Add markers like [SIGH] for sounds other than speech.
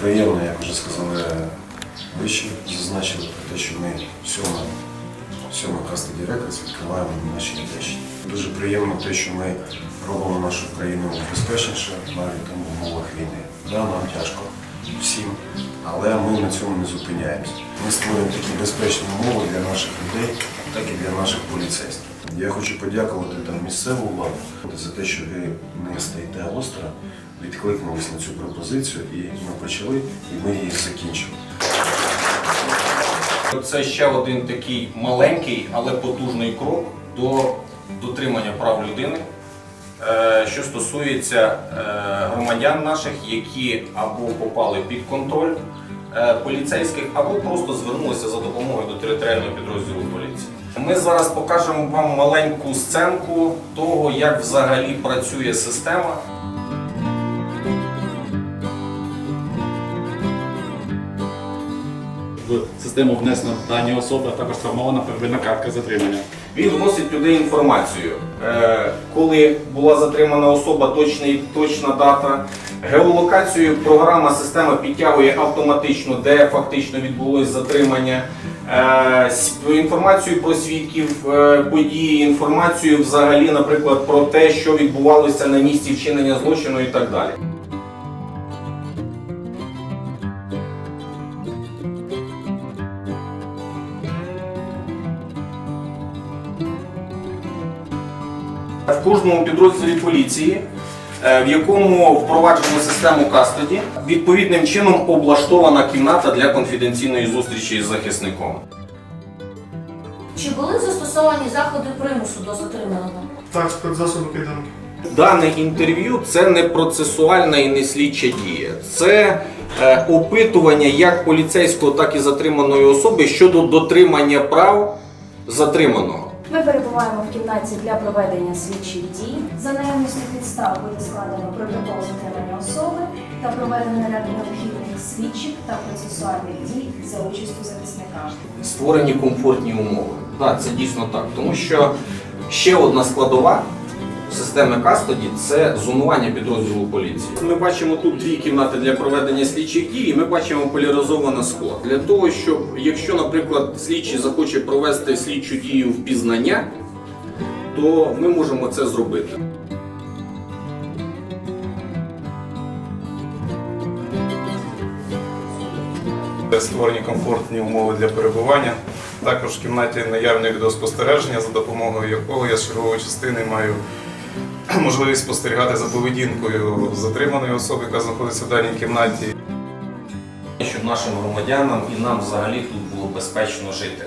приємно, як вже сказали вище, зазначили про те, що ми сьоме, сьоме кастеді рекордс відкриваємо на нашій Одещині. Дуже приємно те, що ми робимо нашу країну безпечніше навіть там в умовах війни. Да, нам тяжко всім, але ми на цьому не зупиняємося. Ми створюємо такі безпечні умови для наших людей, так і для наших поліцейських. Я хочу подякувати там місцеву владу за те, що ви не стоїте остро, відкликнулись на цю пропозицію, і ми почали, і ми її закінчили. Це ще один такий маленький, але потужний крок до дотримання прав людини, е, що стосується е, громадян наших, які або попали під контроль е, поліцейських, або просто звернулися за допомогою до територіального підрозділу поліції. Ми зараз покажемо вам маленьку сценку того, як взагалі працює система. В систему внесено дані особи, а також сформована первинна картка затримання. Він вносить туди інформацію, е, коли була затримана особа, точний, точна дата. Геолокацію програма система підтягує автоматично, де фактично відбулось затримання. Е, Інформацію про свідків е, події, інформацію взагалі, наприклад, про те, що відбувалося на місці вчинення злочину і так далі. В кожному підрозділі поліції, е, в якому впроваджено систему кастоді, відповідним чином облаштована кімната для конфіденційної зустрічі із захисником. Чи були застосовані заходи примусу до затриманого? Так, спецзасоби кайданки. Дане інтерв'ю це не процесуальна і не слідча дія. Це е, опитування як поліцейського, так і затриманої особи щодо дотримання прав затриманого. Ми перебуваємо в кімнаті для проведення слідчих дій. За наявністю підстав буде складено протокол затримання особи та проведено ряд необхідних слідчих та процесуальних дій за участю захисника. створені комфортні умови. Так, це дійсно так. Тому що ще одна складова системи кастоді це зонування підрозділу поліції. Ми бачимо тут дві кімнати для проведення слідчих дій. Ми бачимо поляризоване скло. Для того, щоб, якщо, наприклад, слідчий захоче провести слідчу дію впізнання, то ми можемо це зробити. Створені комфортні умови для перебування. Також в кімнаті наявне відеоспостереження, за допомогою якого я з чергової частини маю [CLEARS THROAT] можливість спостерігати за поведінкою затриманої особи, яка знаходиться в даній кімнаті. щоб нашим громадянам і нам взагалі тут було безпечно жити.